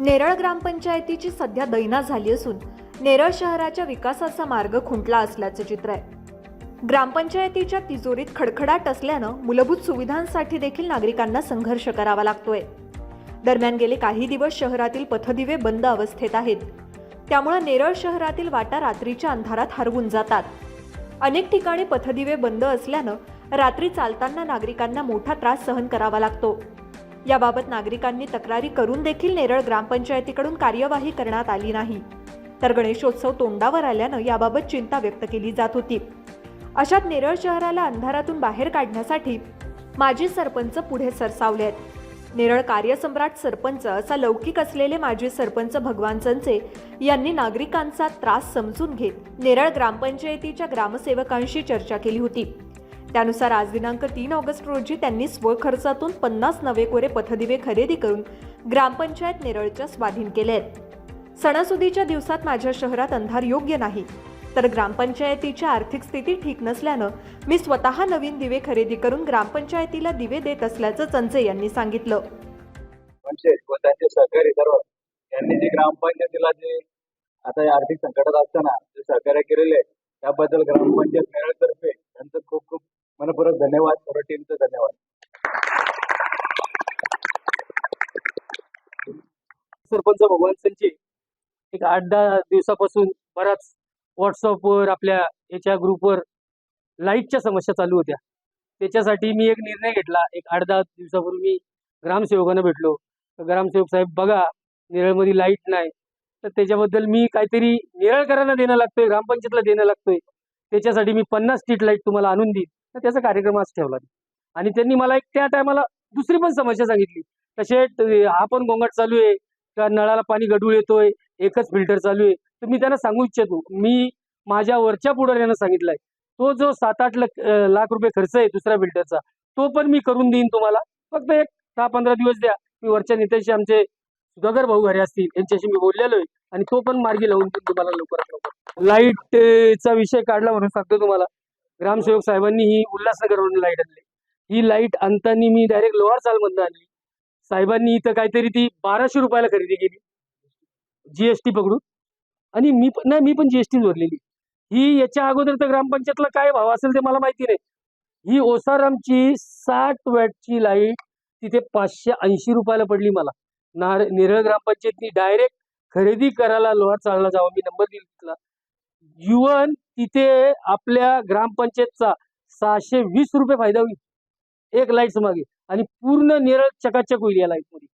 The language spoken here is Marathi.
नेरळ ग्रामपंचायतीची सध्या दैना झाली असून नेरळ शहराच्या विकासाचा मार्ग खुंटला असल्याचं चित्र आहे. ग्रामपंचायतीच्या तिजोरीत खडखडाट असल्यानं मूलभूत सुविधांसाठी देखील नागरिकांना संघर्ष करावा लागतोय. दरम्यान गेले काही दिवस शहरातील पथदिवे बंद अवस्थेत आहेत. त्यामुळे नेरळ शहरातील वाटा रात्रीच्या अंधारात हरवून जातात. अनेक ठिकाणी पथदिवे बंद असल्यानं रात्री चालताना नागरिकांना मोठा त्रास सहन करावा लागतो. याबाबत नागरिकांनी तक्रारी करून देखील नेरळ ग्रामपंचायतीकडून कार्यवाही करण्यात आली नाही. तर गणेशोत्सव तोंडावर आल्यानं याबाबत चिंता व्यक्त केली जात होती. अशात नेरळ शहराला अंधारातून बाहेर काढण्यासाठी माजी सरपंच पुढे सरसावले आहेत. नेरळ कार्यसम्राट सरपंच असा लौकिक असलेले माजी सरपंच भगवान चंचे यांनी नागरिकांचा त्रास समजून घेत नेरळ ग्रामपंचायतीच्या ग्रामसेवकांशी चर्चा केली होती. त्यानुसार आज दिनांक तीन ऑगस्ट रोजी त्यांनी स्वखर्चातून पन्नास नवे कोरे पथदिवे खरेदी करून ग्रामपंचायत नेरळच्या स्वाधीन केले आहेत. सणासुदीच्या दिवसात माझ्या शहरात अंधार योग्य नाही. तर ग्रामपंचायतीची आर्थिक स्थिती ठीक नसल्यानं मी स्वतः नवीन दिवे खरेदी करून ग्रामपंचायतीला दिवे देत असल्याचं चंचे यांनी सांगितलं. व त्यांचे सहकारी सर्व यांनी जे ग्रामपंचायतीला जे आता आर्थिक संकटात असताना जे सहकार्य केलेले आहे त्याबद्दल ग्रामपंचायत मेळतर्फे त्यांचं खूप खूप मनपूर्वक धन्यवाद. सर्व टीमचं धन्यवाद. सरपंच भगवान सिंगची एक आठ दहा दिवसापासून बराच व्हॉट्सअपवर आपल्या याच्या ग्रुपवर लाईटच्या समस्या चालू होत्या. त्याच्यासाठी मी एक निर्णय घेतला. एक आठ दहा दिवसापूर्वी मी ग्रामसेवकांना भेटलो. तर ग्रामसेवक साहेब बघा नेरळमध्ये लाइट नाही. तर त्याच्याबद्दल मी काहीतरी नेरळकरांना देणं लागतोय ग्रामपंचायतला देणं लागतोय. त्याच्यासाठी मी पन्नास स्ट्रीट लाइट तुम्हाला आणून देईन. तर त्याचा कार्यक्रम आज ठेवला. आणि त्यांनी मला एक त्या टायमाला दुसरी पण समस्या सांगितली. तसे हा पण गोंगाट चालू आहे. का नळाला पाणी गडूळ येतोय. एकच फिल्टर चालू आहे. तर मी त्यांना सांगू इच्छितो. मी माझ्या वरच्या पुढाऱ्यांना सांगितलंय. तो जो सात आठ लाख लाख रुपये खर्च आहे दुसऱ्या फिल्टरचा तो पण मी करून देईन तुम्हाला. फक्त एक दहा पंधरा दिवस द्या. मी वरच्या नेत्याशी आमचे सुधाकर भाऊ घरे असतील. यांच्याशी मी बोललेलो आहे. आणि तो पण मार्गी लावून देईन तुम्हाला लवकरात लवकर. लाईटचा विषय काढला म्हणून सांगतो तुम्हाला. ग्रामसेवक साहेबांनी ही उल्हासनगरवरून लाइट आणली. ही लाइट आणताना मी डायरेक्ट लोहार चालमधनं आणली. साहेबांनी इथं काहीतरी ती बाराशे रुपयाला खरेदी केली. जीएसटी पकडून. आणि मी पण नाही मी पण जीएसटी भरलेली. ही याच्या अगोदर तर ग्रामपंचायतला काय भाव असेल ते मला माहिती नाही. ही ओसारामची साठ वॅटची लाइट तिथे पाचशे ऐंशी रुपयाला पडली मला. नार नेरळ ग्रामपंचायतनी डायरेक्ट खरेदी करायला लोहार चालला जावा. मी नंबर दिला युवन तिथे आपल्या ग्रामपंचायतचा सहाशे वीस रुपये फायदा होईल. एक लाइट मागे. आणि पूर्ण नेरळ चकाचक होईल या लाइटमध्ये